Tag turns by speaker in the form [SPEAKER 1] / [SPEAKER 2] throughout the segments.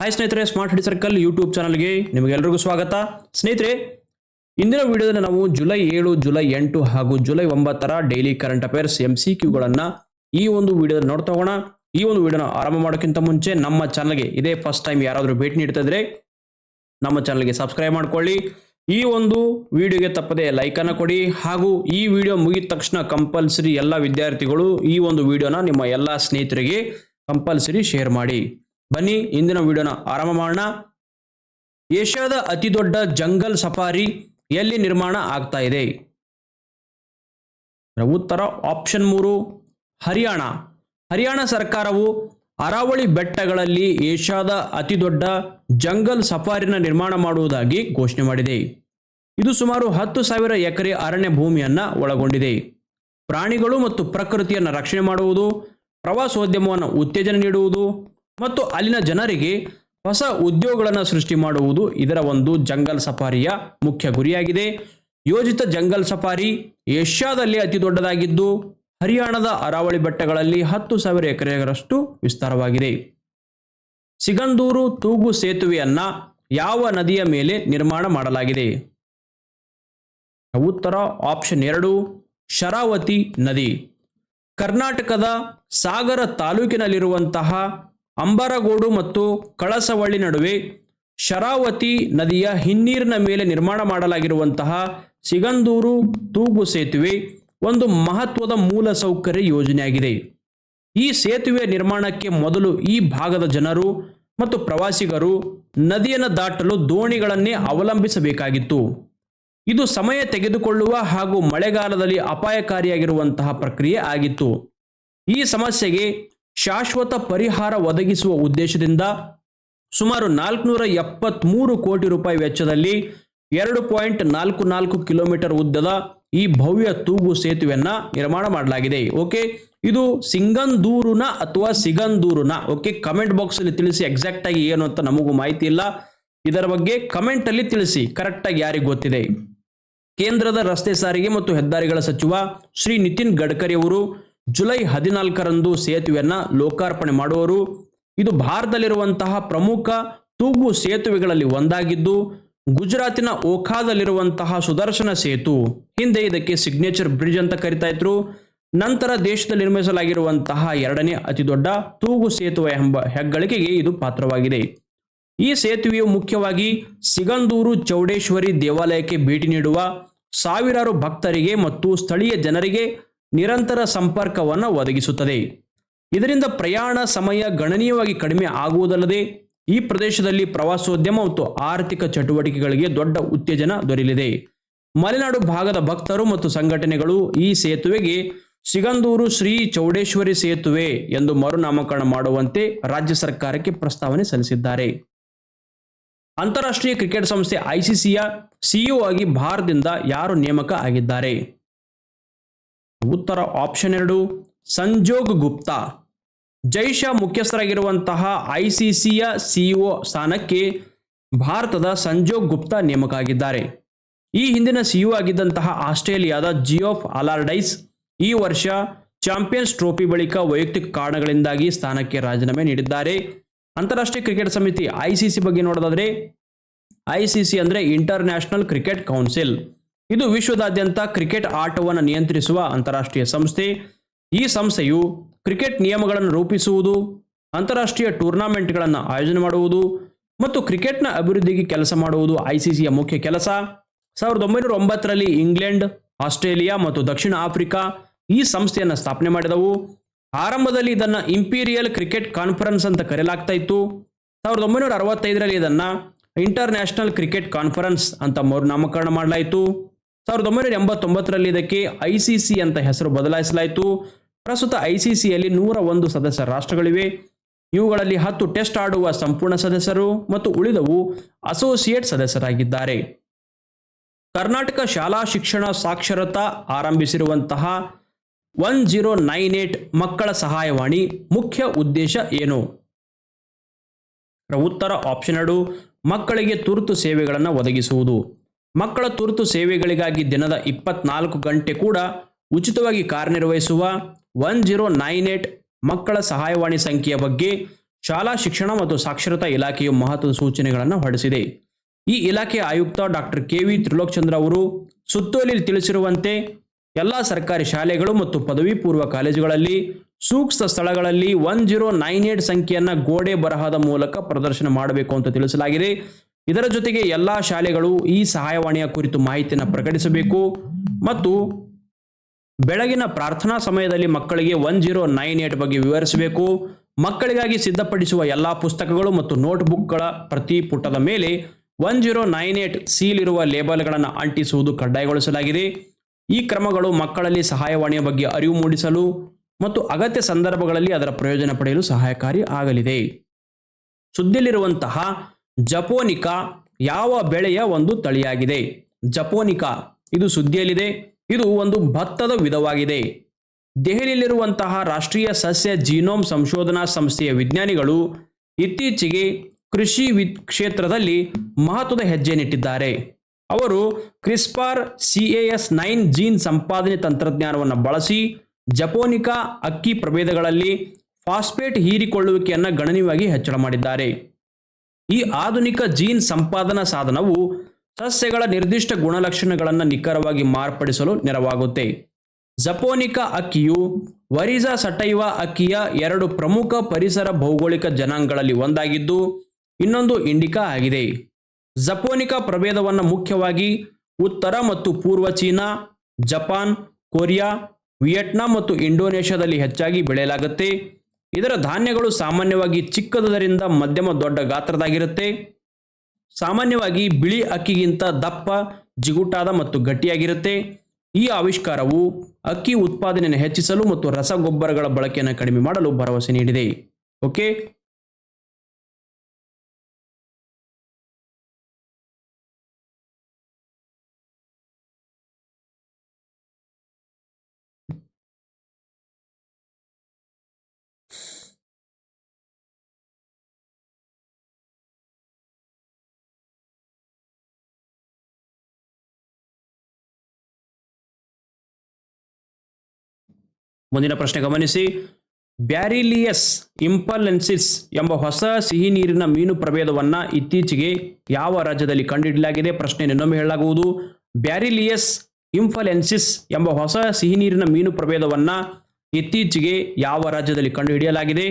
[SPEAKER 1] Hi ಸ್ನೇಹಿತರೆ smart ಹಿಡಿ circle YouTube ಚಾನಲ್ಗೆ ನಿಮಗೆಲ್ಲರಿಗೂ ಸ್ವಾಗತ. ಸ್ನೇಹಿತರೆ, ಇಂದಿನ ವಿಡಿಯೋದಲ್ಲಿ ನಾವು ಜುಲೈ ಏಳು, ಜುಲೈ ಎಂಟು ಹಾಗೂ ಜುಲೈ ಒಂಬತ್ತರ daily current affairs M C ಕ್ಯೂಗಳನ್ನು ಈ ಒಂದು ವಿಡಿಯೋದಲ್ಲಿ ನೋಡ್ತಾ ಹೋಗೋಣ. ಈ ಒಂದು ವಿಡಿಯೋನ ಆರಂಭ ಮಾಡೋಕ್ಕಿಂತ ಮುಂಚೆ ನಮ್ಮ ಚಾನಲ್ಗೆ ಇದೇ ಫಸ್ಟ್ ಟೈಮ್ ಯಾರಾದರೂ ಭೇಟಿ ನೀಡ್ತಾ ಇದ್ರೆ ನಮ್ಮ ಚಾನಲ್ಗೆ ಸಬ್ಸ್ಕ್ರೈಬ್ ಮಾಡ್ಕೊಳ್ಳಿ. ಈ ಒಂದು ವಿಡಿಯೋಗೆ ತಪ್ಪದೆ ಲೈಕನ್ನು ಕೊಡಿ ಹಾಗೂ ಈ ವಿಡಿಯೋ ಮುಗಿದ ತಕ್ಷಣ ಕಂಪಲ್ಸರಿ ಎಲ್ಲ ವಿದ್ಯಾರ್ಥಿಗಳು ಈ ಒಂದು ವಿಡಿಯೋನ ನಿಮ್ಮ ಎಲ್ಲ ಸ್ನೇಹಿತರಿಗೆ ಕಂಪಲ್ಸರಿ ಶೇರ್ ಮಾಡಿ. ಬನ್ನಿ ಇಂದಿನ ವಿಡಿಯೋನ ಆರಂಭ ಮಾಡೋಣ. ಏಷ್ಯಾದ ಅತಿ ದೊಡ್ಡ ಜಂಗಲ್ ಸಫಾರಿ ಎಲ್ಲಿ ನಿರ್ಮಾಣ ಆಗ್ತಾ ಇದೆ? ಉತ್ತರ ಆಪ್ಷನ್ ಮೂರು, ಹರಿಯಾಣ. ಹರಿಯಾಣ ಸರ್ಕಾರವು ಅರಾವಳಿ ಬೆಟ್ಟಗಳಲ್ಲಿ ಏಷ್ಯಾದ ಅತಿ ದೊಡ್ಡ ಜಂಗಲ್ ಸಫಾರಿನ ನಿರ್ಮಾಣ ಮಾಡುವುದಾಗಿ ಘೋಷಣೆ ಮಾಡಿದೆ. ಇದು ಸುಮಾರು ಹತ್ತು ಸಾವಿರ ಎಕರೆ ಅರಣ್ಯ ಭೂಮಿಯನ್ನು ಒಳಗೊಂಡಿದೆ. ಪ್ರಾಣಿಗಳು ಮತ್ತು ಪ್ರಕೃತಿಯನ್ನು ರಕ್ಷಣೆ ಮಾಡುವುದು, ಪ್ರವಾಸೋದ್ಯಮವನ್ನು ಉತ್ತೇಜನ ನೀಡುವುದು ಮತ್ತು ಅಲ್ಲಿನ ಜನರಿಗೆ ಹೊಸ ಉದ್ಯೋಗಗಳನ್ನು ಸೃಷ್ಟಿ ಮಾಡುವುದು ಇದರ ಒಂದು ಜಂಗಲ್ ಸಫಾರಿಯ ಮುಖ್ಯ ಗುರಿಯಾಗಿದೆ. ಯೋಜಿತ ಜಂಗಲ್ ಸಫಾರಿ ಏಷ್ಯಾದಲ್ಲಿ ಅತಿ ದೊಡ್ಡದಾಗಿದ್ದು, ಹರಿಯಾಣದ ಅರಾವಳಿ ಬೆಟ್ಟಗಳಲ್ಲಿ ಹತ್ತು ಸಾವಿರ ಎಕರೆಗಳಷ್ಟು ವಿಸ್ತಾರವಾಗಿದೆ. ಸಿಗಂದೂರು ತೂಗು ಸೇತುವೆಯನ್ನ ಯಾವ ನದಿಯ ಮೇಲೆ ನಿರ್ಮಾಣ ಮಾಡಲಾಗಿದೆ? ಉತ್ತರ ಆಪ್ಷನ್ ಎರಡು, ಶರಾವತಿ ನದಿ. ಕರ್ನಾಟಕದ ಸಾಗರ ತಾಲೂಕಿನಲ್ಲಿರುವಂತಹ ಅಂಬರಗೋಡು ಮತ್ತು ಕಳಸವಳ್ಳಿ ನಡುವೆ ಶರಾವತಿ ನದಿಯ ಹಿನ್ನೀರಿನ ಮೇಲೆ ನಿರ್ಮಾಣ ಮಾಡಲಾಗಿರುವಂತಹ ಸಿಗಂದೂರು ತೂಗು ಸೇತುವೆ ಒಂದು ಮಹತ್ವದ ಮೂಲ ಸೌಕರ್ಯ ಯೋಜನೆಯಾಗಿದೆ. ಈ ಸೇತುವೆ ನಿರ್ಮಾಣಕ್ಕೆ ಮೊದಲು ಈ ಭಾಗದ ಜನರು ಮತ್ತು ಪ್ರವಾಸಿಗರು ನದಿಯನ್ನು ದಾಟಲು ದೋಣಿಗಳನ್ನೇ ಅವಲಂಬಿಸಬೇಕಾಗಿತ್ತು. ಇದು ಸಮಯ ತೆಗೆದುಕೊಳ್ಳುವ ಹಾಗೂ ಮಳೆಗಾಲದಲ್ಲಿ ಅಪಾಯಕಾರಿಯಾಗಿರುವಂತಹ ಪ್ರಕ್ರಿಯೆ ಆಗಿತ್ತು. ಈ ಸಮಸ್ಯೆಗೆ ಶಾಶ್ವತ ಪರಿಹಾರ ಒದಗಿಸುವ ಉದ್ದೇಶದಿಂದ ಸುಮಾರು ನಾಲ್ಕುನೂರ ಎಪ್ಪತ್ಮೂರು ಕೋಟಿ ರೂಪಾಯಿ ವೆಚ್ಚದಲ್ಲಿ ಎರಡು ಪಾಯಿಂಟ್ ನಾಲ್ಕು ನಾಲ್ಕು ಕಿಲೋಮೀಟರ್ ಉದ್ದದ ಈ ಭವ್ಯ ತೂಗು ಸೇತುವೆಯನ್ನ ನಿರ್ಮಾಣ ಮಾಡಲಾಗಿದೆ. ಓಕೆ, ಇದು ಸಿಂಗಂದೂರುನ ಅಥವಾ ಸಿಗಂದೂರುನ? ಓಕೆ ಕಮೆಂಟ್ ಬಾಕ್ಸ್ ಅಲ್ಲಿ ತಿಳಿಸಿ ಎಕ್ಸಾಕ್ಟ್ ಆಗಿ ಏನು ಅಂತ ನಮಗೂ ಮಾಹಿತಿ ಇಲ್ಲ. ಇದರ ಬಗ್ಗೆ ಕಮೆಂಟ್ ಅಲ್ಲಿ ತಿಳಿಸಿ ಕರೆಕ್ಟ್ ಆಗಿ ಯಾರಿಗೆ ಗೊತ್ತಿದೆ. ಕೇಂದ್ರದ ರಸ್ತೆ ಸಾರಿಗೆ ಮತ್ತು ಹೆದ್ದಾರಿಗಳ ಸಚಿವ ಶ್ರೀ ನಿತಿನ್ ಗಡ್ಕರಿ ಅವರು ಜುಲೈ ಹದಿನಾಲ್ಕರಂದು ಸೇತುವೆಯನ್ನ ಲೋಕಾರ್ಪಣೆ ಮಾಡುವರು ಇದು ಭಾರತದಲ್ಲಿರುವಂತಹ ಪ್ರಮುಖ ತೂಗು ಸೇತುವೆಗಳಲ್ಲಿ ಒಂದಾಗಿದ್ದು, ಗುಜರಾತಿನ ಓಖಾದಲ್ಲಿರುವಂತಹ ಸುದರ್ಶನ ಸೇತು. ಹಿಂದೆ ಇದಕ್ಕೆ ಸಿಗ್ನೇಚರ್ ಬ್ರಿಡ್ಜ್ ಅಂತ ಕರಿತಾ ಇದ್ರು. ನಂತರ ದೇಶದಲ್ಲಿ ನಿರ್ಮಿಸಲಾಗಿರುವಂತಹ ಎರಡನೇ ಅತಿ ದೊಡ್ಡ ತೂಗು ಸೇತುವೆ ಎಂಬ ಹೆಗ್ಗಳಿಕೆಗೆ ಇದು ಪಾತ್ರವಾಗಿದೆ. ಈ ಸೇತುವೆಯು ಮುಖ್ಯವಾಗಿ ಸಿಗಂದೂರು ಚೌಡೇಶ್ವರಿ ದೇವಾಲಯಕ್ಕೆ ಭೇಟಿ ನೀಡುವ ಸಾವಿರಾರು ಭಕ್ತರಿಗೆ ಮತ್ತು ಸ್ಥಳೀಯ ಜನರಿಗೆ ನಿರಂತರ ಸಂಪರ್ಕವನ್ನು ಒದಗಿಸುತ್ತದೆ. ಇದರಿಂದ ಪ್ರಯಾಣ ಸಮಯ ಗಣನೀಯವಾಗಿ ಕಡಿಮೆ ಆಗುವುದಲ್ಲದೆ, ಈ ಪ್ರದೇಶದಲ್ಲಿ ಪ್ರವಾಸೋದ್ಯಮ ಮತ್ತು ಆರ್ಥಿಕ ಚಟುವಟಿಕೆಗಳಿಗೆ ದೊಡ್ಡ ಉತ್ತೇಜನ ದೊರೆಯಲಿದೆ. ಮಲೆನಾಡು ಭಾಗದ ಭಕ್ತರು ಮತ್ತು ಸಂಘಟನೆಗಳು ಈ ಸೇತುವೆಗೆ ಸಿಗಂದೂರು ಶ್ರೀ ಚೌಡೇಶ್ವರಿ ಸೇತುವೆ ಎಂದು ಮರುನಾಮಕರಣ ಮಾಡುವಂತೆ ರಾಜ್ಯ ಸರ್ಕಾರಕ್ಕೆ ಪ್ರಸ್ತಾವನೆ ಸಲ್ಲಿಸಿದ್ದಾರೆ. ಅಂತಾರಾಷ್ಟ್ರೀಯ ಕ್ರಿಕೆಟ್ ಸಂಸ್ಥೆ ಐಸಿಸಿಯ ಸಿಇಒ ಆಗಿ ಭಾರತದಿಂದ ಯಾರು ನೇಮಕ ಆಗಿದ್ದಾರೆ? ಉತ್ತರ ಆಪ್ಷನ್ ಎರಡು, ಸಂಜೋಗ್ ಗುಪ್ತಾ. ಜೈಶ ಮುಖ್ಯಸ್ಥರಾಗಿರುವಂತಹ ಐಸಿಸಿಯ ಸಿಇಒ ಸ್ಥಾನಕ್ಕೆ ಭಾರತದ ಸಂಜೋಗ್ ಗುಪ್ತಾ ನೇಮಕ ಆಗಿದ್ದಾರೆ ಈ ಹಿಂದಿನ ಸಿಇಒ ಆಗಿದ್ದಂತಹ ಆಸ್ಟ್ರೇಲಿಯಾದ ಜಿಯೋಫ್ ಅಲಾರ್ಡೈಸ್ ಈ ವರ್ಷ ಚಾಂಪಿಯನ್ಸ್ ಟ್ರೋಫಿ ಬಳಿಕ ವೈಯಕ್ತಿಕ ಕಾರಣಗಳಿಂದಾಗಿ ಸ್ಥಾನಕ್ಕೆ ರಾಜೀನಾಮೆ ನೀಡಿದ್ದಾರೆ. ಅಂತಾರಾಷ್ಟ್ರೀಯ ಕ್ರಿಕೆಟ್ ಸಮಿತಿ ಐಸಿಸಿ ಬಗ್ಗೆ ನೋಡೋದಾದ್ರೆ, ಐಸಿಸಿ ಅಂದ್ರೆ ಇಂಟರ್ ನ್ಯಾಷನಲ್ ಕ್ರಿಕೆಟ್ ಕೌನ್ಸಿಲ್ ಇದು ವಿಶ್ವದಾದ್ಯಂತ ಕ್ರಿಕೆಟ್ ಆಟವನ್ನು ನಿಯಂತ್ರಿಸುವ ಅಂತಾರಾಷ್ಟ್ರೀಯ ಸಂಸ್ಥೆ. ಈ ಸಂಸ್ಥೆಯು ಕ್ರಿಕೆಟ್ ನಿಯಮಗಳನ್ನು ರೂಪಿಸುವುದು, ಅಂತಾರಾಷ್ಟ್ರೀಯ ಟೂರ್ನಾಮೆಂಟ್ಗಳನ್ನು ಆಯೋಜನೆ ಮಾಡುವುದು ಮತ್ತು ಕ್ರಿಕೆಟ್ನ ಅಭಿವೃದ್ಧಿಗೆ ಕೆಲಸ ಮಾಡುವುದು ಐಸಿಸಿಯ ಮುಖ್ಯ ಕೆಲಸ. ಸಾವಿರದ ಒಂಬೈನೂರ ಒಂಬತ್ತರಲ್ಲಿ ಇಂಗ್ಲೆಂಡ್, ಆಸ್ಟ್ರೇಲಿಯಾ ಮತ್ತು ದಕ್ಷಿಣ ಆಫ್ರಿಕಾ ಈ ಸಂಸ್ಥೆಯನ್ನು ಸ್ಥಾಪನೆ ಮಾಡಿದವು. ಆರಂಭದಲ್ಲಿ ಇದನ್ನು ಇಂಪೀರಿಯಲ್ ಕ್ರಿಕೆಟ್ ಕಾನ್ಫರೆನ್ಸ್ ಅಂತ ಕರೆಯಲಾಗ್ತಾ ಇತ್ತು. ಸಾವಿರದ ಒಂಬೈನೂರ ಅರವತ್ತೈದರಲ್ಲಿ ಇದನ್ನು ಇಂಟರ್ನ್ಯಾಷನಲ್ ಕ್ರಿಕೆಟ್ ಕಾನ್ಫರೆನ್ಸ್ ಅಂತ ಮರುನಾಮಕರಣ ಮಾಡಲಾಯಿತು. ಸಾವಿರದ ಒಂಬೈನೂರ ಎಂಬತ್ತೊಂಬತ್ತರಲ್ಲಿ ಇದಕ್ಕೆ ಐ ಸಿ ಸಿ ಅಂತ ಹೆಸರು ಬದಲಾಯಿಸಲಾಯಿತು. ಪ್ರಸ್ತುತ ಐ ಸಿ ಸಿಯಲ್ಲಿ ನೂರ ಒಂದು ಸದಸ್ಯ ರಾಷ್ಟ್ರಗಳಿವೆ. ಇವುಗಳಲ್ಲಿ ಹತ್ತು ಟೆಸ್ಟ್ ಆಡುವ ಸಂಪೂರ್ಣ ಸದಸ್ಯರು ಮತ್ತು ಉಳಿದವು ಅಸೋಸಿಯೇಟ್ ಸದಸ್ಯರಾಗಿದ್ದಾರೆ. ಕರ್ನಾಟಕ ಶಾಲಾ ಶಿಕ್ಷಣ ಸಾಕ್ಷರತಾ ಆರಂಭಿಸಿರುವಂತಹ ಒನ್ ಜೀರೋ ನೈನ್ ಏಟ್ ಮಕ್ಕಳ ಸಹಾಯವಾಣಿ ಮುಖ್ಯ ಉದ್ದೇಶ ಏನು? ಉತ್ತರ ಆಪ್ಷನ್ ಎರಡು, ಮಕ್ಕಳಿಗೆ ತುರ್ತು ಸೇವೆಗಳನ್ನು ಒದಗಿಸುವುದು. ಮಕ್ಕಳ ತುರ್ತು ಸೇವೆಗಳಿಗಾಗಿ ದಿನದ ಇಪ್ಪತ್ನಾಲ್ಕು ಗಂಟೆ ಕೂಡ ಉಚಿತವಾಗಿ ಕಾರ್ಯನಿರ್ವಹಿಸುವ ಒನ್ ಜೀರೋ ನೈನ್ ಏಟ್ ಮಕ್ಕಳ ಸಹಾಯವಾಣಿ ಸಂಖ್ಯೆಯ ಬಗ್ಗೆ ಶಾಲಾ ಶಿಕ್ಷಣ ಮತ್ತು ಸಾಕ್ಷರತಾ ಇಲಾಖೆಯು ಮಹತ್ವದ ಸೂಚನೆಗಳನ್ನು ಹೊರಡಿಸಿದೆ. ಈ ಇಲಾಖೆಯ ಆಯುಕ್ತ ಡಾಕ್ಟರ್ ಕೆ ವಿ ತ್ರಿಲೋಕ್ಚಂದ್ರ ಅವರು ಸುತ್ತೋಲೆಯಲ್ಲಿ ತಿಳಿಸಿರುವಂತೆ ಎಲ್ಲ ಸರ್ಕಾರಿ ಶಾಲೆಗಳು ಮತ್ತು ಪದವಿ ಪೂರ್ವ ಕಾಲೇಜುಗಳಲ್ಲಿ ಸೂಕ್ತ ಸ್ಥಳಗಳಲ್ಲಿ ಒನ್ ಜೀರೋ ನೈನ್ ಏಟ್ ಸಂಖ್ಯೆಯನ್ನು ಗೋಡೆ ಬರಹದ ಮೂಲಕ ಪ್ರದರ್ಶನ ಮಾಡಬೇಕು ಅಂತ ತಿಳಿಸಲಾಗಿದೆ. ಇದರ ಜೊತೆಗೆ ಎಲ್ಲ ಶಾಲೆಗಳು ಈ ಸಹಾಯವಾಣಿಯ ಕುರಿತು ಮಾಹಿತಿಯನ್ನು ಪ್ರಕಟಿಸಬೇಕು ಮತ್ತು ಬೆಳಗಿನ ಪ್ರಾರ್ಥನಾ ಸಮಯದಲ್ಲಿ ಮಕ್ಕಳಿಗೆ ಒನ್ ಜೀರೋ ನೈನ್ ಏಟ್ ಬಗ್ಗೆ ವಿವರಿಸಬೇಕು. ಮಕ್ಕಳಿಗಾಗಿ ಸಿದ್ಧಪಡಿಸುವ ಎಲ್ಲ ಪುಸ್ತಕಗಳು ಮತ್ತು ನೋಟ್ಬುಕ್ಗಳ ಪ್ರತಿ ಪುಟದ ಮೇಲೆ one zero nine eight seal ಇರುವ ಲೇಬಲ್ಗಳನ್ನು ಅಂಟಿಸುವುದು ಕಡ್ಡಾಯಗೊಳಿಸಲಾಗಿದೆ. ಈ ಕ್ರಮಗಳು ಮಕ್ಕಳಲ್ಲಿ ಸಹಾಯವಾಣಿಯ ಬಗ್ಗೆ ಅರಿವು ಮೂಡಿಸಲು ಮತ್ತು ಅಗತ್ಯ ಸಂದರ್ಭಗಳಲ್ಲಿ ಅದರ ಪ್ರಯೋಜನ ಪಡೆಯಲು ಸಹಾಯಕಾರಿ ಆಗಲಿದೆ. ಸುದ್ದಿಯಲ್ಲಿರುವಂತಹ ಜಪೋನಿಕಾ ಯಾವ ಬೆಳೆಯ ಒಂದು ತಳಿಯಾಗಿದೆ? ಜಪೋನಿಕಾ, ಇದು ಸುದ್ದಿಯಲ್ಲಿದೆ. ಇದು ಒಂದು ಭತ್ತದ ವಿಧವಾಗಿದೆ. ದೆಹಲಿಯಲ್ಲಿರುವಂತಹ ರಾಷ್ಟ್ರೀಯ ಸಸ್ಯ ಜೀನೋಮ್ ಸಂಶೋಧನಾ ಸಂಸ್ಥೆಯ ವಿಜ್ಞಾನಿಗಳು ಇತ್ತೀಚೆಗೆ ಕೃಷಿ ವಿ ಕ್ಷೇತ್ರದಲ್ಲಿ ಮಹತ್ವದ ಹೆಜ್ಜೆ ನೆಟ್ಟಿದ್ದಾರೆ ಅವರು ಕ್ರಿಸ್ಪಾರ್ ಸಿಎಎಸ್ ನೈನ್ ಜೀನ್ ಸಂಪಾದನೆ ತಂತ್ರಜ್ಞಾನವನ್ನು ಬಳಸಿ ಜಪೋನಿಕಾ ಅಕ್ಕಿ ಪ್ರಭೇದಗಳಲ್ಲಿ ಫಾಸ್ಫೇಟ್ ಹೀರಿಕೊಳ್ಳುವಿಕೆಯನ್ನು ಗಣನೀಯವಾಗಿ ಹೆಚ್ಚಳ ಮಾಡಿದ್ದಾರೆ. ಈ ಆಧುನಿಕ ಜೀನ್ ಸಂಪಾದನಾ ಸಾಧನವು ಸಸ್ಯಗಳ ನಿರ್ದಿಷ್ಟ ಗುಣಲಕ್ಷಣಗಳನ್ನು ನಿಖರವಾಗಿ ಮಾರ್ಪಡಿಸಲು ನೆರವಾಗುತ್ತೆ. ಜಪೋನಿಕಾ ಅಕ್ಕಿಯು ವರಿಜಾ ಸಟೈವ ಅಕ್ಕಿಯ ಎರಡು ಪ್ರಮುಖ ಪರಿಸರ ಭೌಗೋಳಿಕ ಜನಾಂಗಗಳಲ್ಲಿ ಒಂದಾಗಿದ್ದು, ಇನ್ನೊಂದು ಇಂಡಿಕಾ ಆಗಿದೆ. ಜಪೋನಿಕಾ ಪ್ರಭೇದವನ್ನು ಮುಖ್ಯವಾಗಿ ಉತ್ತರ ಮತ್ತು ಪೂರ್ವ ಚೀನಾ, ಜಪಾನ್, ಕೊರಿಯಾ, ವಿಯೆಟ್ನಾಂ ಮತ್ತು ಇಂಡೋನೇಷ್ಯಾದಲ್ಲಿ ಹೆಚ್ಚಾಗಿ ಬೆಳೆಯಲಾಗುತ್ತೆ. ಇದರ ಧಾನ್ಯಗಳು ಸಾಮಾನ್ಯವಾಗಿ ಚಿಕ್ಕದರಿಂದ ಮಧ್ಯಮ ದೊಡ್ಡ ಗಾತ್ರದಾಗಿರುತ್ತೆ ಸಾಮಾನ್ಯವಾಗಿ ಬಿಳಿ ಅಕ್ಕಿಗಿಂತ ದಪ್ಪ, ಜಿಗುಟಾದ ಮತ್ತು ಗಟ್ಟಿಯಾಗಿರುತ್ತೆ. ಈ ಆವಿಷ್ಕಾರವು ಅಕ್ಕಿ ಉತ್ಪಾದನೆಯನ್ನು ಹೆಚ್ಚಿಸಲು ಮತ್ತು ರಸಗೊಬ್ಬರಗಳ ಬಳಕೆಯನ್ನು ಕಡಿಮೆ ಮಾಡಲು ಭರವಸೆ ನೀಡಿದೆ. ಓಕೆ? ಮುಂದಿನ ಪ್ರಶ್ನೆ ಗಮನಿಸಿ. ಬ್ಯಾರಿಲಿಯಸ್ ಇಂಪಲೆನ್ಸಿಸ್ ಎಂಬ ಹೊಸ ಸಿಹಿ ನೀರಿನ ಮೀನು ಪ್ರಭೇದವನ್ನ ಇತ್ತೀಚೆಗೆ ಯಾವ ರಾಜ್ಯದಲ್ಲಿ ಕಂಡುಹಿಡಲಾಗಿದೆ ಪ್ರಶ್ನೆ ಇನ್ನೊಮ್ಮೆ ಹೇಳಲಾಗುವುದು. ಬ್ಯಾರಿಲಿಯಸ್ ಇಂಫಲೆನ್ಸಿಸ್ ಎಂಬ ಹೊಸ ಸಿಹಿ ನೀರಿನ ಮೀನು ಪ್ರಭೇದವನ್ನ ಇತ್ತೀಚೆಗೆ ಯಾವ ರಾಜ್ಯದಲ್ಲಿ ಕಂಡುಹಿಡಿಯಲಾಗಿದೆ?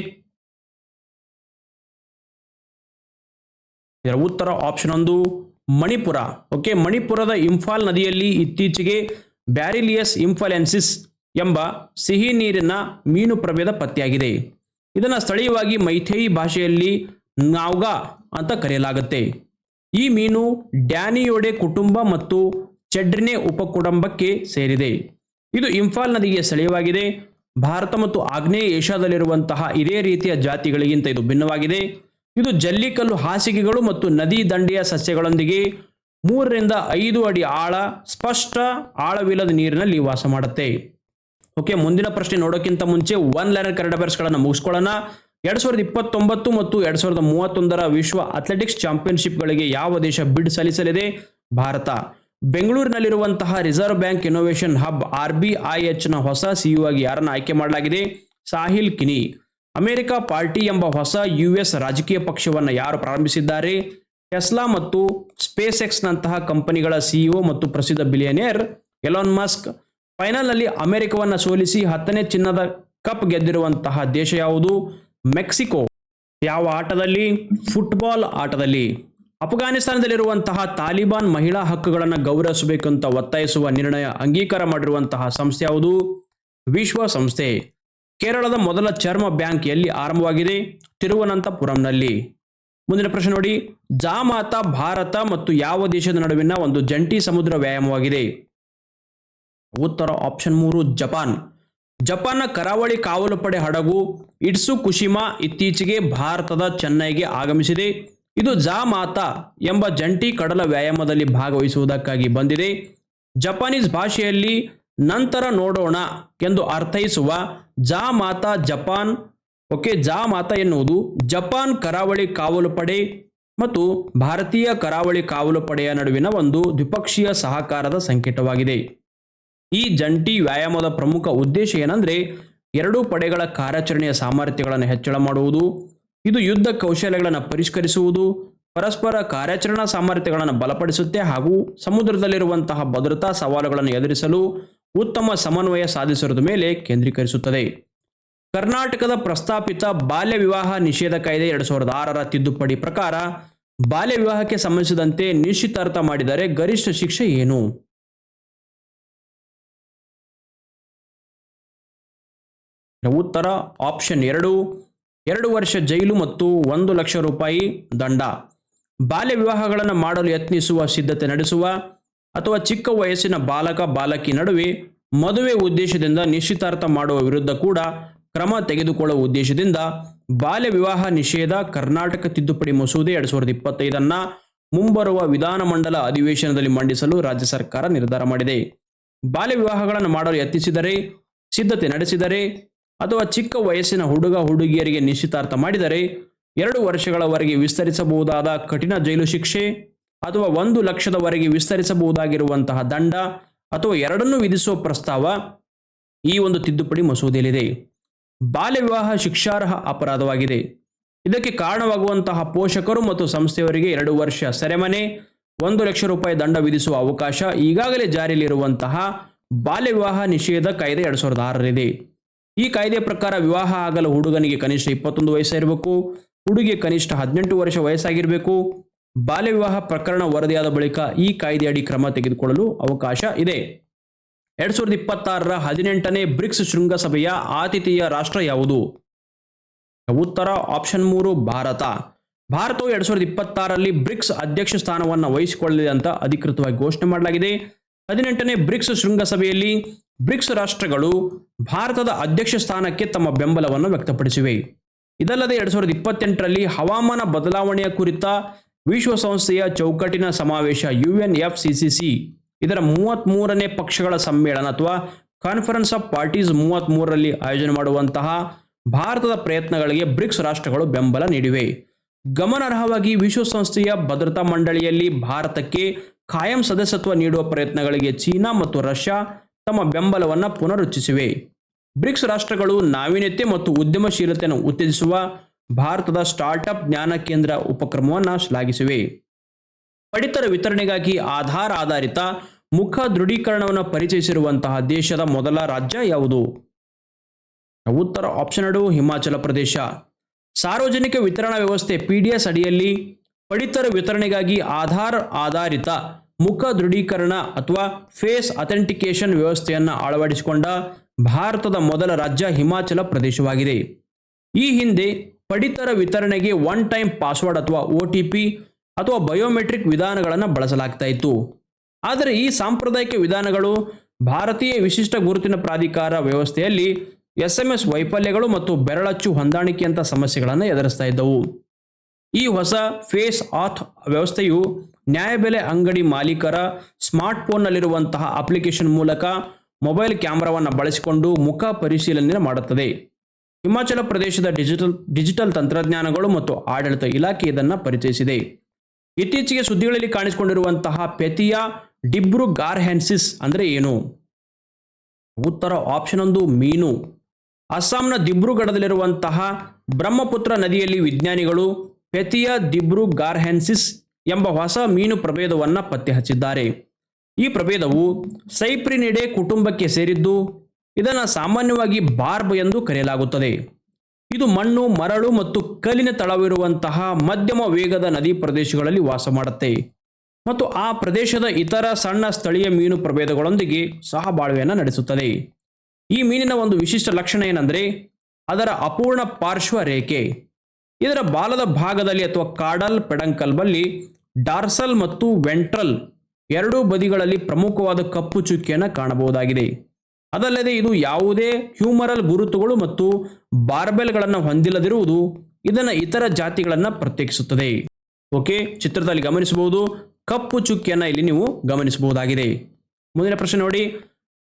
[SPEAKER 1] ಇದರ ಉತ್ತರ ಆಪ್ಷನ್ ಒಂದು, ಮಣಿಪುರ. ಓಕೆ ಮಣಿಪುರದ ಇಂಫಾಲ್ ನದಿಯಲ್ಲಿ ಇತ್ತೀಚೆಗೆ ಬ್ಯಾರಿಲಿಯಸ್ ಇಂಫಲೆನ್ಸಿಸ್ ಎಂಬ ಸಿಹಿ ನೀರಿನ ಮೀನು ಪ್ರಭೇದ ಪತ್ತೆಯಾಗಿದೆ. ಇದನ್ನು ಸ್ಥಳೀಯವಾಗಿ ಮೈಥೇಯಿ ಭಾಷೆಯಲ್ಲಿ ನಾವ್ಗಾ ಅಂತ ಕರೆಯಲಾಗುತ್ತೆ. ಈ ಮೀನು ಡ್ಯಾನಿಯೋಡೆ ಕುಟುಂಬ ಮತ್ತು ಚೆಡ್ರಿನೆ ಉಪಕುಟುಂಬಕ್ಕೆ ಸೇರಿದೆ. ಇದು ಇಂಫಾಲ್ ನದಿಗೆ ಸ್ಥಳೀಯವಾಗಿದೆ. ಭಾರತ ಮತ್ತು ಆಗ್ನೇಯ ಏಷ್ಯಾದಲ್ಲಿರುವಂತಹ ಇದೇ ರೀತಿಯ ಜಾತಿಗಳಿಗಿಂತ ಇದು ಭಿನ್ನವಾಗಿದೆ. ಇದು ಜಲ್ಲಿಕಲ್ಲು ಹಾಸಿಗೆಗಳು ಮತ್ತು ನದಿ ದಂಡೆಯ ಸಸ್ಯಗಳೊಂದಿಗೆ ಮೂರರಿಂದ ಐದು ಅಡಿ ಆಳ ಸ್ಪಷ್ಟ ಆಳವಿಲ್ಲದ ನೀರಿನಲ್ಲಿ ವಾಸ ಮಾಡುತ್ತೆ. ಓಕೆ ಮುಂದಿನ ಪ್ರಶ್ನೆ ನೋಡೋಕ್ಕಿಂತ ಮುಂಚೆ ಒನ್ ಲೈನರ್ ಕರೆಂಟ್ ಅಫೇರ್ಸ್ಗಳನ್ನು ಮುಗಿಸ್ಕೊಳ್ಳೋಣ. ಎರಡ್ ಸಾವಿರದ ಇಪ್ಪತ್ತೊಂಬತ್ತು ಮತ್ತು ಎರಡ್ ಸಾವಿರದ ಮೂವತ್ತೊಂದರ ವಿಶ್ವ ಅಥ್ಲೆಟಿಕ್ಸ್ ಚಾಂಪಿಯನ್ಶಿಪ್ಗಳಿಗೆ ಯಾವ ದೇಶ ಬಿಡ್ ಸಲ್ಲಿಸಲಿದೆ? Bharat. ಬೆಂಗಳೂರಿನಲ್ಲಿರುವಂತಹ reserve bank innovation hub R B I ಎಚ್ನ ಹೊಸ ಸಿಇಒ ಆಗಿ ಯಾರನ್ನು ಆಯ್ಕೆ ಮಾಡಲಾಗಿದೆ? ಸಾಹಿಲ್ ಕಿನಿ. ಅಮೆರಿಕ ಪಾರ್ಟಿ ಎಂಬ ಹೊಸ ಯು ಎಸ್ ರಾಜಕೀಯ ಪಕ್ಷವನ್ನು ಯಾರು ಪ್ರಾರಂಭಿಸಿದ್ದಾರೆ? ಟೆಸ್ಲಾ ಮತ್ತು ಸ್ಪೇಸ್ ಎಕ್ಸ್ ನಂತಹ ಕಂಪನಿಗಳ ಸಿಇಒ ಮತ್ತು ಪ್ರಸಿದ್ಧ ಬಿಲಿಯನಿಯರ್ ಎಲಾನ್ ಮಸ್ಕ್ ಫೈನಲ್ನಲ್ಲಿ ಅಮೆರಿಕವನ್ನು ಸೋಲಿಸಿ ಹತ್ತನೇ ಚಿನ್ನದ ಕಪ್ ಗೆದ್ದಿರುವಂತಹ ದೇಶ ಯಾವುದು? ಮೆಕ್ಸಿಕೋ. ಯಾವ ಆಟದಲ್ಲಿ? ಫುಟ್ಬಾಲ್ ಆಟದಲ್ಲಿ. ಅಫ್ಘಾನಿಸ್ತಾನದಲ್ಲಿರುವಂತಹ ತಾಲಿಬಾನ್ ಮಹಿಳಾ ಹಕ್ಕುಗಳನ್ನು ಗೌರವಿಸಬೇಕಂತ ಒತ್ತಾಯಿಸುವ ನಿರ್ಣಯ ಅಂಗೀಕಾರ ಮಾಡಿರುವಂತಹ ಸಂಸ್ಥೆ ಯಾವುದು? ವಿಶ್ವಸಂಸ್ಥೆ ಕೇರಳದ ಮೊದಲ ಚರ್ಮ ಬ್ಯಾಂಕ್ ಎಲ್ಲಿ ಆರಂಭವಾಗಿದೆ? ತಿರುವನಂತಪುರಂನಲ್ಲಿ. ಮುಂದಿನ ಪ್ರಶ್ನೆ ನೋಡಿ. ಜಾಮಾತ ಭಾರತ ಮತ್ತು ಯಾವ ದೇಶದ ನಡುವಿನ ಒಂದು ಜಂಟಿ ಸಮುದ್ರ ವ್ಯಾಯಾಮವಾಗಿದೆ? ಉತ್ತರ ಆಪ್ಷನ್ ಮೂರು, ಜಪಾನ್. ಜಪಾನ್ನ ಕರಾವಳಿ ಕಾವಲು ಪಡೆ ಹಡಗು ಇಟ್ಸು ಕುಶಿಮಾ ಇತ್ತೀಚೆಗೆ ಭಾರತದ ಚೆನ್ನೈಗೆ ಆಗಮಿಸಿದೆ. ಇದು ಜಾ ಮಾತಾ ಎಂಬ ಜಂಟಿ ಕಡಲ ವ್ಯಾಯಾಮದಲ್ಲಿ ಭಾಗವಹಿಸುವುದಕ್ಕಾಗಿ ಬಂದಿದೆ. ಜಪಾನೀಸ್ ಭಾಷೆಯಲ್ಲಿ ನಂತರ ನೋಡೋಣ ಎಂದು ಅರ್ಥೈಸುವ ಜಾ ಮಾತಾ ಜಪಾನ್. ಓಕೆ ಜಾ ಮಾತಾ ಎನ್ನುವುದು ಜಪಾನ್ ಕರಾವಳಿ ಕಾವಲು ಪಡೆ ಮತ್ತು ಭಾರತೀಯ ಕರಾವಳಿ ಕಾವಲು ಪಡೆಯ ನಡುವಿನ ಒಂದು ದ್ವಿಪಕ್ಷೀಯ ಸಹಕಾರದ ಸಂಕೇತವಾಗಿದೆ. ಈ ಜಂಟಿ ವ್ಯಾಯಾಮದ ಪ್ರಮುಖ ಉದ್ದೇಶ ಏನಂದ್ರೆ ಎರಡೂ ಪಡೆಗಳ ಕಾರ್ಯಾಚರಣೆಯ ಸಾಮರ್ಥ್ಯಗಳನ್ನು ಹೆಚ್ಚಳ ಮಾಡುವುದು, ಇದು ಯುದ್ಧ ಕೌಶಲ್ಯಗಳನ್ನು ಪರಿಷ್ಕರಿಸುವುದು, ಪರಸ್ಪರ ಕಾರ್ಯಾಚರಣಾ ಸಾಮರ್ಥ್ಯಗಳನ್ನು ಬಲಪಡಿಸುತ್ತೆ ಹಾಗೂ ಸಮುದ್ರದಲ್ಲಿರುವಂತಹ ಭದ್ರತಾ ಸವಾಲುಗಳನ್ನು ಎದುರಿಸಲು ಉತ್ತಮ ಸಮನ್ವಯ ಸಾಧಿಸುವುದರ ಮೇಲೆ ಕೇಂದ್ರೀಕರಿಸುತ್ತದೆ. ಕರ್ನಾಟಕದ ಪ್ರಸ್ತಾಪಿತ ಬಾಲ್ಯ ವಿವಾಹ ನಿಷೇಧ ಕಾಯ್ದೆ ಎರಡು ಸಾವಿರದ ಆರರ ತಿದ್ದುಪಡಿ ಪ್ರಕಾರ ಬಾಲ್ಯ ವಿವಾಹಕ್ಕೆ ಸಂಬಂಧಿಸಿದಂತೆ ನಿಶ್ಚಿತಾರ್ಥ ಮಾಡಿದರೆ ಗರಿಷ್ಠ ಶಿಕ್ಷೆ ಏನು? ಉತ್ತರ ಆಪ್ಷನ್ ಎರಡು. ಎರಡು ವರ್ಷ ಜೈಲು ಮತ್ತು ಒಂದು ಲಕ್ಷ ರೂಪಾಯಿ ದಂಡ. ಬಾಲ್ಯ ವಿವಾಹಗಳನ್ನು ಮಾಡಲು ಯತ್ನಿಸುವ ಸಿದ್ಧತೆ ನಡೆಸುವ ಅಥವಾ ಚಿಕ್ಕ ವಯಸ್ಸಿನ ಬಾಲಕ ಬಾಲಕಿ ನಡುವೆ ಮದುವೆ ಉದ್ದೇಶದಿಂದ ನಿಶ್ಚಿತಾರ್ಥ ಮಾಡುವ ವಿರುದ್ಧ ಕೂಡ ಕ್ರಮ ತೆಗೆದುಕೊಳ್ಳುವ ಉದ್ದೇಶದಿಂದ ಬಾಲ್ಯ ವಿವಾಹ ನಿಷೇಧ ಕರ್ನಾಟಕ ತಿದ್ದುಪಡಿ ಮಸೂದೆ ಎರಡ್ ಸಾವಿರದ ಇಪ್ಪತ್ತೈದನ್ನ ಮುಂಬರುವ ವಿಧಾನಮಂಡಲ ಅಧಿವೇಶನದಲ್ಲಿ ಮಂಡಿಸಲು ರಾಜ್ಯ ಸರ್ಕಾರ ನಿರ್ಧಾರ ಮಾಡಿದೆ. ಬಾಲ್ಯ ವಿವಾಹಗಳನ್ನು ಮಾಡಲು ಯತ್ನಿಸಿದರೆ, ಸಿದ್ಧತೆ ನಡೆಸಿದರೆ ಅಥವಾ ಚಿಕ್ಕ ವಯಸ್ಸಿನ ಹುಡುಗ ಹುಡುಗಿಯರಿಗೆ ನಿಶ್ಚಿತಾರ್ಥ ಮಾಡಿದರೆ ಎರಡು ವರ್ಷಗಳವರೆಗೆ ವಿಸ್ತರಿಸಬಹುದಾದ ಕಠಿಣ ಜೈಲು ಶಿಕ್ಷೆ ಅಥವಾ ಒಂದು ಲಕ್ಷದವರೆಗೆ ವಿಸ್ತರಿಸಬಹುದಾಗಿರುವಂತಹ ದಂಡ ಅಥವಾ ಎರಡನ್ನೂ ವಿಧಿಸುವ ಪ್ರಸ್ತಾವ ಈ ಒಂದು ತಿದ್ದುಪಡಿ ಮಸೂದೆಯಲ್ಲಿದೆ. ಬಾಲ್ಯ ವಿವಾಹ ಶಿಕ್ಷಾರ್ಹ ಅಪರಾಧವಾಗಿದೆ. ಇದಕ್ಕೆ ಕಾರಣವಾಗುವಂತಹ ಪೋಷಕರು ಮತ್ತು ಸಂಸ್ಥೆಯವರಿಗೆ ಎರಡು ವರ್ಷ ಸೆರೆಮನೆ, ಒಂದು ಲಕ್ಷ ರೂಪಾಯಿ ದಂಡ ವಿಧಿಸುವ ಅವಕಾಶ ಈಗಾಗಲೇ ಜಾರಿಯಲ್ಲಿರುವಂತಹ ಬಾಲ್ಯ ವಿವಾಹ ನಿಷೇಧ ಕಾಯ್ದೆ ಎರಡು ಸಾವಿರದ ಆರರಿದೆ ಈ ಕಾಯ್ದೆ ಪ್ರಕಾರ ವಿವಾಹ ಆಗಲು ಹುಡುಗನಿಗೆ ಕನಿಷ್ಠ ಇಪ್ಪತ್ತೊಂದು ವಯಸ್ಸಾಗಿರಬೇಕು ಹುಡುಗಿಗೆ ಕನಿಷ್ಠ ಹದಿನೆಂಟು ವರ್ಷ ವಯಸ್ಸಾಗಿರಬೇಕು. ಬಾಲ್ಯ ವಿವಾಹ ಪ್ರಕರಣ ವರದಿಯಾದ ಬಳಿಕ ಈ ಕಾಯ್ದೆಯಡಿ ಕ್ರಮ ತೆಗೆದುಕೊಳ್ಳಲು ಅವಕಾಶ ಇದೆ. ಎರಡ್ ಸಾವಿರದ ಇಪ್ಪತ್ತಾರರ ಹದಿನೆಂಟನೇ ಬ್ರಿಕ್ಸ್ ಶೃಂಗಸಭೆಯ ಆತಿಥೇಯ ರಾಷ್ಟ್ರ ಯಾವುದು? ಉತ್ತರ ಆಪ್ಷನ್ ಮೂರು, ಭಾರತ. ಭಾರತವು ಎರಡ್ ಸಾವಿರದ ಇಪ್ಪತ್ತಾರರಲ್ಲಿ ಬ್ರಿಕ್ಸ್ ಅಧ್ಯಕ್ಷ ಸ್ಥಾನವನ್ನು ವಹಿಸಿಕೊಳ್ಳಲಿದೆ ಅಂತ ಅಧಿಕೃತವಾಗಿ ಘೋಷಣೆ ಮಾಡಲಾಗಿದೆ. ಹದಿನೆಂಟನೇ ಬ್ರಿಕ್ಸ್ ಶೃಂಗಸಭೆಯಲ್ಲಿ ಬ್ರಿಕ್ಸ್ ರಾಷ್ಟ್ರಗಳು ಭಾರತದ ಅಧ್ಯಕ್ಷ ಸ್ಥಾನಕ್ಕೆ ತಮ್ಮ ಬೆಂಬಲವನ್ನು ವ್ಯಕ್ತಪಡಿಸಿವೆ. ಇದಲ್ಲದೆ ಎರಡ್ ಸಾವಿರದ ಇಪ್ಪತ್ತೆಂಟರಲ್ಲಿ ಹವಾಮಾನ ಬದಲಾವಣೆಯ ಕುರಿತ ವಿಶ್ವಸಂಸ್ಥೆಯ ಚೌಕಟ್ಟಿನ ಸಮಾವೇಶ ಯುಎನ್ ಎಫ್ ಸಿಸಿಸಿ ಇದರ ಮೂವತ್ತ್ ಮೂರನೇ ಪಕ್ಷಗಳ ಸಮ್ಮೇಳನ ಅಥವಾ ಕಾನ್ಫರೆನ್ಸ್ ಆಫ್ ಪಾರ್ಟೀಸ್ ಮೂವತ್ತ್ ಮೂರರಲ್ಲಿ ಆಯೋಜನೆ ಮಾಡುವಂತಹ ಭಾರತದ ಪ್ರಯತ್ನಗಳಿಗೆ ಬ್ರಿಕ್ಸ್ ರಾಷ್ಟ್ರಗಳು ಬೆಂಬಲ ನೀಡಿವೆ. ಗಮನಾರ್ಹವಾಗಿ ವಿಶ್ವಸಂಸ್ಥೆಯ ಭದ್ರತಾ ಮಂಡಳಿಯಲ್ಲಿ ಭಾರತಕ್ಕೆ ಕಾಯಂ ಸದಸ್ಯತ್ವ ನೀಡುವ ಪ್ರಯತ್ನಗಳಿಗೆ ಚೀನಾ ಮತ್ತು ರಷ್ಯಾ ತಮ್ಮ ಬೆಂಬಲವನ್ನು ಪುನರುಚ್ಚಿಸಿವೆ ಬ್ರಿಕ್ಸ್ ರಾಷ್ಟ್ರಗಳು ನಾವೀನ್ಯತೆ ಮತ್ತು ಉದ್ಯಮಶೀಲತೆಯನ್ನು ಉತ್ತೇಜಿಸುವ ಭಾರತದ ಸ್ಟಾರ್ಟ್ಅಪ್ ಜ್ಞಾನ ಕೇಂದ್ರ ಉಪಕ್ರಮವನ್ನು ಶ್ಲಾಘಿಸಿವೆ. ಪಡಿತರ ವಿತರಣೆಗಾಗಿ ಆಧಾರ್ ಆಧಾರಿತ ಮುಖ ದೃಢೀಕರಣವನ್ನು ಪರಿಚಯಿಸಿರುವಂತಹ ದೇಶದ ಮೊದಲ ರಾಜ್ಯ ಯಾವುದು? ಉತ್ತರ ಆಪ್ಷನ್ ಹಿಮಾಚಲ ಪ್ರದೇಶ. ಸಾರ್ವಜನಿಕ ವಿತರಣಾ ವ್ಯವಸ್ಥೆ ಪಿಡಿಎಸ್ ಅಡಿಯಲ್ಲಿ ಪಡಿತರ ವಿತರಣೆಗಾಗಿ ಆಧಾರ್ ಆಧಾರಿತ ಮುಖ ದೃಢೀಕರಣ ಅಥವಾ ಫೇಸ್ ಅಥೆಂಟಿಕೇಶನ್ ವ್ಯವಸ್ಥೆಯನ್ನು ಅಳವಡಿಸಿಕೊಂಡ ಭಾರತದ ಮೊದಲ ರಾಜ್ಯ ಹಿಮಾಚಲ ಪ್ರದೇಶವಾಗಿದೆ. ಈ ಹಿಂದೆ ಪಡಿತರ ವಿತರಣೆಗೆ ಒನ್ ಟೈಮ್ ಪಾಸ್ವರ್ಡ್ ಅಥವಾ ಒ ಟಿ ಪಿ ಅಥವಾ ಬಯೋಮೆಟ್ರಿಕ್ ವಿಧಾನಗಳನ್ನು ಬಳಸಲಾಗ್ತಾ ಇತ್ತು. ಆದರೆ ಈ ಸಾಂಪ್ರದಾಯಿಕ ವಿಧಾನಗಳು ಭಾರತೀಯ ವಿಶಿಷ್ಟ ಗುರುತಿನ ಪ್ರಾಧಿಕಾರ ವ್ಯವಸ್ಥೆಯಲ್ಲಿ ಎಸ್ ಎಂ ಎಸ್ ವೈಫಲ್ಯಗಳು ಮತ್ತು ಬೆರಳಚ್ಚು ಹೊಂದಾಣಿಕೆಯಂಥ ಸಮಸ್ಯೆಗಳನ್ನು ಎದುರಿಸ್ತಾ ಇದ್ದವು. ಈ ಹೊಸ ಫೇಸ್ ಆಥ್ ವ್ಯವಸ್ಥೆಯು ನ್ಯಾಯಬೆಲೆ ಅಂಗಡಿ ಮಾಲೀಕರ ಸ್ಮಾರ್ಟ್ಫೋನ್ನಲ್ಲಿರುವಂತಹ ಅಪ್ಲಿಕೇಶನ್ ಮೂಲಕ ಮೊಬೈಲ್ ಕ್ಯಾಮೆರಾವನ್ನು ಬಳಸಿಕೊಂಡು ಮುಖ ಪರಿಶೀಲನೆ ಮಾಡುತ್ತದೆ. ಹಿಮಾಚಲ ಪ್ರದೇಶದ ಡಿಜಿಟಲ್ ಡಿಜಿಟಲ್ ತಂತ್ರಜ್ಞಾನಗಳು ಮತ್ತು ಆಡಳಿತ ಇಲಾಖೆ ಇದನ್ನು ಪರಿಚಯಿಸಿದೆ. ಇತ್ತೀಚೆಗೆ ಸುದ್ದಿಗಳಲ್ಲಿ ಕಾಣಿಸಿಕೊಂಡಿರುವಂತಹ ಪೆತಿಯಾ ಡಿಬ್ರು ಗಾರ್ಹೆನ್ಸಿಸ್ ಅಂದರೆ ಏನು? ಉತ್ತರ ಆಪ್ಷನ್ ಒಂದು, ಮೀನು. ಅಸ್ಸಾಂನ ದಿಬ್ರುಗಢದಲ್ಲಿರುವಂತಹ ಬ್ರಹ್ಮಪುತ್ರ ನದಿಯಲ್ಲಿ ವಿಜ್ಞಾನಿಗಳು ಪೆತಿಯಾ ದಿಬ್ರು ಗಾರ್ಹೆನ್ಸಿಸ್ ಎಂಬ ಹೊಸ ಮೀನು ಪ್ರಭೇದವನ್ನು ಪತ್ತೆ ಹಚ್ಚಿದ್ದಾರೆ ಈ ಪ್ರಭೇದವು ಸೈಪ್ರಿನಿಡೆ ಕುಟುಂಬಕ್ಕೆ ಸೇರಿದ್ದು, ಇದನ್ನು ಸಾಮಾನ್ಯವಾಗಿ ಬಾರ್ಬ್ ಎಂದು ಕರೆಯಲಾಗುತ್ತದೆ. ಇದು ಮಣ್ಣು, ಮರಳು ಮತ್ತು ಕಲ್ಲಿನ ತಳವಿರುವಂತಹ ಮಧ್ಯಮ ವೇಗದ ನದಿ ಪ್ರದೇಶಗಳಲ್ಲಿ ವಾಸ ಮಾಡುತ್ತೆ. ಮತ್ತು ಆ ಪ್ರದೇಶದ ಇತರ ಸಣ್ಣ ಸ್ಥಳೀಯ ಮೀನು ಪ್ರಭೇದಗಳೊಂದಿಗೆ ಸಹಬಾಳ್ವೆಯನ್ನು ನಡೆಸುತ್ತದೆ. ಈ ಮೀನಿನ ಒಂದು ವಿಶಿಷ್ಟ ಲಕ್ಷಣ ಏನಂದರೆ, ಅದರ ಅಪೂರ್ಣ ಪಾರ್ಶ್ವ ರೇಖೆ ಇದರ ಬಾಲದ ಭಾಗದಲ್ಲಿ ಅಥವಾ ಕಾಡಲ್ ಪೆಡಂಕಲ್ ಬಲ್ಲಿ ಡಾರ್ಸಲ್ ಮತ್ತು ವೆಂಟ್ರಲ್ ಎರಡೂ ಬದಿಗಳಲ್ಲಿ ಪ್ರಮುಖವಾದ ಕಪ್ಪು ಚುಕ್ಕಿಯನ್ನು ಕಾಣಬಹುದಾಗಿದೆ. ಅದಲ್ಲದೆ ಇದು ಯಾವುದೇ ಹ್ಯೂಮರಲ್ ಗುರುತುಗಳು ಮತ್ತು ಬಾರ್ಬೆಲ್ಗಳನ್ನು ಹೊಂದಿಲ್ಲದಿರುವುದು ಇದನ್ನು ಇತರ ಜಾತಿಗಳನ್ನು ಪ್ರತ್ಯೇಕಿಸುತ್ತದೆ. ಓಕೆ, ಚಿತ್ರದಲ್ಲಿ ಗಮನಿಸಬಹುದು, ಕಪ್ಪು ಚುಕ್ಕಿಯನ್ನು ಇಲ್ಲಿ ನೀವು ಗಮನಿಸಬಹುದಾಗಿದೆ. ಮುಂದಿನ ಪ್ರಶ್ನೆ ನೋಡಿ,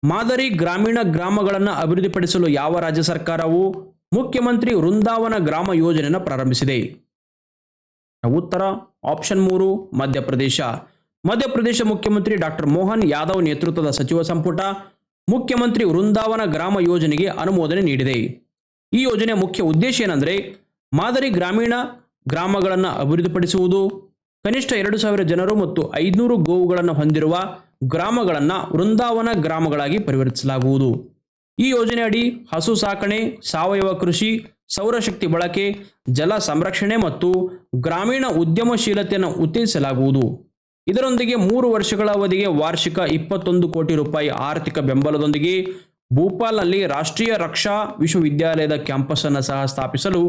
[SPEAKER 1] ಮಾದರಿ ಗ್ರಾಮೀಣ ಗ್ರಾಮಗಳನ್ನು ಅಭಿವೃದ್ಧಿಪಡಿಸಲು ಯಾವ ರಾಜ್ಯ ಸರ್ಕಾರವು ಮುಖ್ಯಮಂತ್ರಿ ವೃಂದಾವನ ಗ್ರಾಮ ಯೋಜನೆಯನ್ನು ಪ್ರಾರಂಭಿಸಿದೆ. ಉತ್ತರ ಆಪ್ಷನ್ ಮೂರು, ಮಧ್ಯಪ್ರದೇಶ. ಮಧ್ಯಪ್ರದೇಶ ಮುಖ್ಯಮಂತ್ರಿ ಡಾಕ್ಟರ್ ಮೋಹನ್ ಯಾದವ್ ನೇತೃತ್ವದ ಸಚಿವ ಸಂಪುಟ ಮುಖ್ಯಮಂತ್ರಿ ವೃಂದಾವನ ಗ್ರಾಮ ಯೋಜನೆಗೆ ಅನುಮೋದನೆ ನೀಡಿದೆ. ಈ ಯೋಜನೆಯ ಮುಖ್ಯ ಉದ್ದೇಶ ಏನಂದರೆ, ಮಾದರಿ ಗ್ರಾಮೀಣ ಗ್ರಾಮಗಳನ್ನು ಅಭಿವೃದ್ಧಿಪಡಿಸುವುದು. ಕನಿಷ್ಠ ಎರಡು ಸಾವಿರ ಜನರು ಮತ್ತು ಐದುನೂರು ಗೋವುಗಳನ್ನು ಹೊಂದಿರುವ ಗ್ರಾಮಗಳನ್ನು ವೃಂದಾವನ ಗ್ರಾಮಗಳಾಗಿ ಪರಿವರ್ತಿಸಲಾಗುವುದು. ಈ ಯೋಜನೆ ಅಡಿ ಹಸು ಸಾಕಣೆ, ಸಾವಯವ ಕೃಷಿ ಸೌರಶಕ್ತಿ ಬಳಕೆ, ಜಲ ಸಂರಕ್ಷಣೆ ಮತ್ತು ಗ್ರಾಮೀಣ ಉದ್ಯಮಶೀಲತೆಯನ್ನು ಉತ್ತೇಜಿಸಲಾಗುವುದು. ಇದರೊಂದಿಗೆ ಮೂರು ವರ್ಷಗಳ ಅವಧಿಗೆ ವಾರ್ಷಿಕ ಇಪ್ಪತ್ತೊಂದು ಕೋಟಿ ರೂಪಾಯಿ ಆರ್ಥಿಕ ಬೆಂಬಲದೊಂದಿಗೆ ಭೂಪಾಲ್ನಲ್ಲಿ ರಾಷ್ಟ್ರೀಯ ರಕ್ಷಾ ವಿಶ್ವವಿದ್ಯಾಲಯದ ಕ್ಯಾಂಪಸ್ ಅನ್ನು ಸಹ ಸ್ಥಾಪಿಸಲು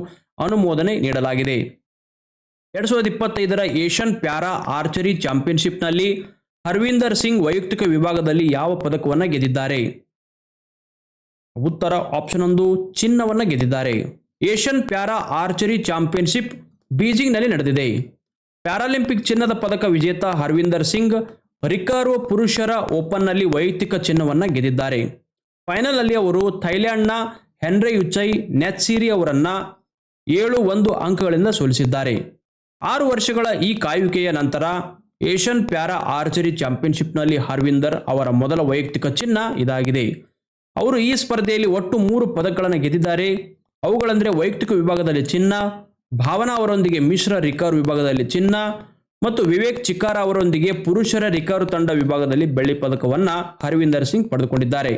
[SPEAKER 1] ಅನುಮೋದನೆ ನೀಡಲಾಗಿದೆ. ಎರಡ್ ಸಾವಿರದ ಇಪ್ಪತ್ತೈದರ ಏಷ್ಯನ್ ಪ್ಯಾರಾ ಆರ್ಚರಿ ಚಾಂಪಿಯನ್ಶಿಪ್ನಲ್ಲಿ ಹರ್ವಿಂದರ್ ಸಿಂಗ್ ವೈಯಕ್ತಿಕ ವಿಭಾಗದಲ್ಲಿ ಯಾವ ಪದಕವನ್ನು ಗೆದ್ದಿದ್ದಾರೆ? ಉತ್ತರ ಆಪ್ಷನ್ ಒಂದು ಚಿನ್ನವನ್ನು ಗೆದ್ದಿದ್ದಾರೆ. ಏಷ್ಯನ್ ಪ್ಯಾರಾ ಆರ್ಚರಿ ಚಾಂಪಿಯನ್ಶಿಪ್ ಬೀಜಿಂಗ್ನಲ್ಲಿ ನಡೆದಿದೆ. ಪ್ಯಾರಾಲಿಂಪಿಕ್ ಚಿನ್ನದ ಪದಕ ವಿಜೇತ ಹರ್ವಿಂದರ್ ಸಿಂಗ್, ರಿಕರ್ವ್ ಪುರುಷರ ಓಪನ್ನಲ್ಲಿ ವೈಯಕ್ತಿಕ ಚಿನ್ನವನ್ನು ಗೆದ್ದಿದ್ದಾರೆ. ಫೈನಲ್ನಲ್ಲಿ ಅವರು ಥೈಲ್ಯಾಂಡ್ನ ಹೆನ್ರಿ ಯುಚೈ ನೆತ್ಸೀರಿ ಅವರನ್ನು ಏಳು ಒಂದು ಅಂಕಗಳಿಂದ ಸೋಲಿಸಿದ್ದಾರೆ. ಆರು ವರ್ಷಗಳ ಈ ಕಾಯುವಿಕೆಯ ನಂತರ ಏಷ್ಯನ್ ಪ್ಯಾರಾ ಆರ್ಚರಿ ಚಾಂಪಿಯನ್ಶಿಪ್ನಲ್ಲಿ ಹರ್ವಿಂದರ್ ಅವರ ಮೊದಲ ವೈಯಕ್ತಿಕ ಚಿನ್ನ ಇದಾಗಿದೆ. ಅವರು ಈ ಸ್ಪರ್ಧೆಯಲ್ಲಿ ಒಟ್ಟು ಮೂರು ಪದಕಗಳನ್ನು ಗೆದ್ದಿದ್ದಾರೆ. ಅವುಗಳೆಂದರೆ ವೈಯಕ್ತಿಕ ವಿಭಾಗದಲ್ಲಿ ಚಿನ್ನ, ಭಾವನಾ ಅವರೊಂದಿಗೆ ಮಿಶ್ರ ರಿಕಾರು ವಿಭಾಗದಲ್ಲಿ ಚಿನ್ನ ಮತ್ತು ವಿವೇಕ್ ಚಿಕ್ಕಾರ ಅವರೊಂದಿಗೆ ಪುರುಷರ ರಿಕಾರು ತಂಡ ವಿಭಾಗದಲ್ಲಿ ಬೆಳ್ಳಿ ಪದಕವನ್ನು ಹರಿವಿಂದರ್ ಸಿಂಗ್ ಪಡೆದುಕೊಂಡಿದ್ದಾರೆ.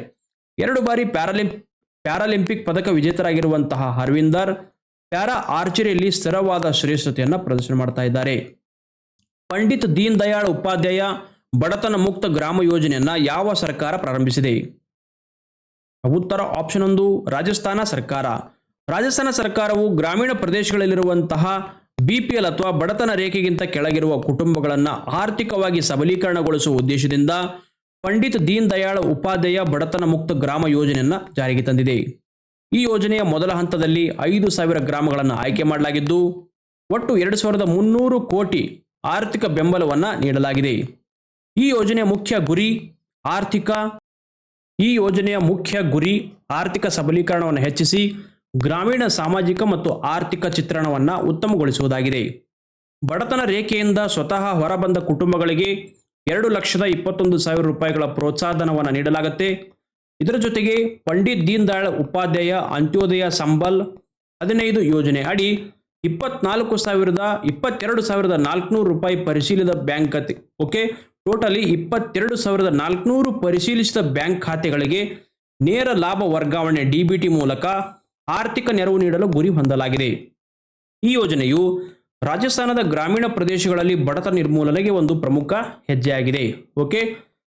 [SPEAKER 1] ಎರಡು ಬಾರಿ ಪ್ಯಾರಾಲಿಂಪ್ ಪ್ಯಾರಾಲಿಂಪಿಕ್ ಪದಕ ವಿಜೇತರಾಗಿರುವಂತಹ ಹರಿವಿಂದರ್ ಪ್ಯಾರಾ ಆರ್ಚರಿಯಲ್ಲಿ ಸ್ಥಿರವಾದ ಶ್ರೇಷ್ಠತೆಯನ್ನು ಪ್ರದರ್ಶನ ಮಾಡ್ತಾ ಇದ್ದಾರೆ. ಪಂಡಿತ್ ದೀನ್ ದಯಾಳ್ ಉಪಾಧ್ಯಾಯ ಬಡತನ ಮುಕ್ತ ಗ್ರಾಮ ಯೋಜನೆಯನ್ನ ಯಾವ ಸರ್ಕಾರ ಪ್ರಾರಂಭಿಸಿದೆ? ಉತ್ತರ ಆಪ್ಷನ್ ಒಂದು ರಾಜಸ್ಥಾನ ಸರ್ಕಾರ. ರಾಜಸ್ಥಾನ ಸರ್ಕಾರವು ಗ್ರಾಮೀಣ ಪ್ರದೇಶಗಳಲ್ಲಿರುವಂತಹ ಬಿ ಪಿ ಎಲ್ ಅಥವಾ ಬಡತನ ರೇಖೆಗಿಂತ ಕೆಳಗಿರುವ ಕುಟುಂಬಗಳನ್ನು ಆರ್ಥಿಕವಾಗಿ ಸಬಲೀಕರಣಗೊಳಿಸುವ ಉದ್ದೇಶದಿಂದ ಪಂಡಿತ್ ದೀನ್ ದಯಾಳ್ ಉಪಾಧ್ಯಾಯ ಬಡತನ ಮುಕ್ತ ಗ್ರಾಮ ಯೋಜನೆಯನ್ನು ಜಾರಿಗೆ ತಂದಿದೆ. ಈ ಯೋಜನೆಯ ಮೊದಲ ಹಂತದಲ್ಲಿ ಐದು ಸಾವಿರ ಗ್ರಾಮಗಳನ್ನು ಆಯ್ಕೆ ಮಾಡಲಾಗಿದ್ದು, ಒಟ್ಟು ಎರಡು ಸಾವಿರದ ಮುನ್ನೂರು ಕೋಟಿ ಆರ್ಥಿಕ ಬೆಂಬಲವನ್ನು ನೀಡಲಾಗಿದೆ. ಈ ಯೋಜನೆಯ ಮುಖ್ಯ ಗುರಿ ಆರ್ಥಿಕ ಈ ಯೋಜನೆಯ ಮುಖ್ಯ ಗುರಿ ಆರ್ಥಿಕ ಸಬಲೀಕರಣವನ್ನು ಹೆಚ್ಚಿಸಿ, ಗ್ರಾಮೀಣ ಸಾಮಾಜಿಕ ಮತ್ತು ಆರ್ಥಿಕ ಚಿತ್ರಣವನ್ನು ಉತ್ತಮಗೊಳಿಸುವುದಾಗಿದೆ. ಬಡತನ ರೇಖೆಯಿಂದ ಸ್ವತಃ ಹೊರಬಂದ ಕುಟುಂಬಗಳಿಗೆ ಎರಡು ಲಕ್ಷದ ಇಪ್ಪತ್ತೊಂದು ಸಾವಿರ ರೂಪಾಯಿಗಳ ಪ್ರೋತ್ಸಾಹಧನವನ್ನು ನೀಡಲಾಗುತ್ತೆ. ಇದರ ಜೊತೆಗೆ ಪಂಡಿತ್ ದೀನ್ ದಯಾಳ್ ಉಪಾಧ್ಯಾಯ ಅಂತ್ಯೋದಯ ಸಂಬಲ್ ಹದಿನೈದು ಯೋಜನೆ ಅಡಿ ಇಪ್ಪತ್ನಾಲ್ಕು ಸಾವಿರದ ಇಪ್ಪತ್ತೆರಡು ಸಾವಿರದ ನಾಲ್ಕುನೂರು ರೂಪಾಯಿ ಪರಿಶೀಲಿತ ಬ್ಯಾಂಕ್ ಖಾತೆ. ಓಕೆ ಟೋಟಲಿ ಇಪ್ಪತ್ತೆರಡು ಸಾವಿರದ ನಾಲ್ಕುನೂರು ಪರಿಶೀಲಿಸಿದ ಬ್ಯಾಂಕ್ ಖಾತೆಗಳಿಗೆ ನೇರ ಲಾಭ ವರ್ಗಾವಣೆ ಡಿಬಿಟಿ ಮೂಲಕ ಆರ್ಥಿಕ ನೆರವು ನೀಡಲು ಗುರಿ ಹೊಂದಲಾಗಿದೆ. ಈ ಯೋಜನೆಯು ರಾಜಸ್ಥಾನದ ಗ್ರಾಮೀಣ ಪ್ರದೇಶಗಳಲ್ಲಿ ಬಡತನ ನಿರ್ಮೂಲನೆಗೆ ಒಂದು ಪ್ರಮುಖ ಹೆಜ್ಜೆಯಾಗಿದೆ. ಓಕೆ?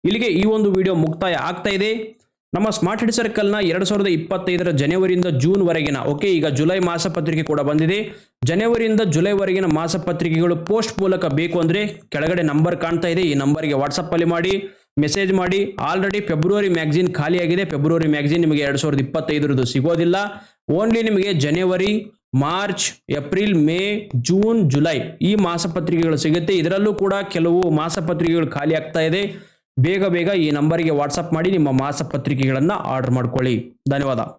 [SPEAKER 1] ಇಲ್ಲಿಗೆ ಈ ಒಂದು ವಿಡಿಯೋ ಮುಕ್ತಾಯ ಆಗ್ತಾ ಇದೆ. ನಮ್ಮ ಸ್ಮಾರ್ಟ್ ಹಿಡ್ ಸರ್ಕಲ್ನ ಎರಡು ಸಾವಿರದ ಇಪ್ಪತ್ತೈದರ ಜನವರಿಯಿಂದ ಜೂನ್ ವರೆಗಿನ ಓಕೆ ಈಗ ಜುಲೈ ಮಾಸಪತ್ರಿಕೆ ಕೂಡ ಬಂದಿದೆ. ಜನವರಿಯಿಂದ ಜುಲೈವರೆಗಿನ ಮಾಸಪತ್ರಿಕೆಗಳು ಪೋಸ್ಟ್ ಮೂಲಕ ಬೇಕು ಅಂದರೆ ಕೆಳಗಡೆ ನಂಬರ್ ಕಾಣ್ತಾ ಇದೆ. ಈ ನಂಬರ್ಗೆ ವಾಟ್ಸಪ್ಪಲ್ಲಿ ಮಾಡಿ ಮೆಸೇಜ್ ಮಾಡಿ. ಆಲ್ರೆಡಿ ಫೆಬ್ರವರಿ ಮ್ಯಾಗ್ಝಿನ್ ಖಾಲಿಯಾಗಿದೆ ಫೆಬ್ರವರಿ ಮ್ಯಾಗ್ಝಿನ್ ನಿಮಗೆ ಎರಡು ಸಾವಿರದ ಇಪ್ಪತ್ತೈದರದ್ದು ಸಿಗೋದಿಲ್ಲ. ಓನ್ಲಿ ನಿಮಗೆ ಜನವರಿ March April May June July ಈ ಮಾಸಪತ್ರಿಕೆಗಳು ಸಿಗುತ್ತೆ. ಇದರಲ್ಲೂ ಕೂಡ ಕೆಲವು ಮಾಸಪತ್ರಿಕೆಗಳು ಖಾಲಿ ಆಗ್ತಾ ಇದೆ. ಬೇಗ ಬೇಗ ಈ ನಂಬರಿಗೆ ವಾಟ್ಸಪ್ ಮಾಡಿ ನಿಮ್ಮ ಮಾಸಪತ್ರಿಕೆಗಳನ್ನು ಆರ್ಡರ್ ಮಾಡ್ಕೊಳ್ಳಿ. ಧನ್ಯವಾದ.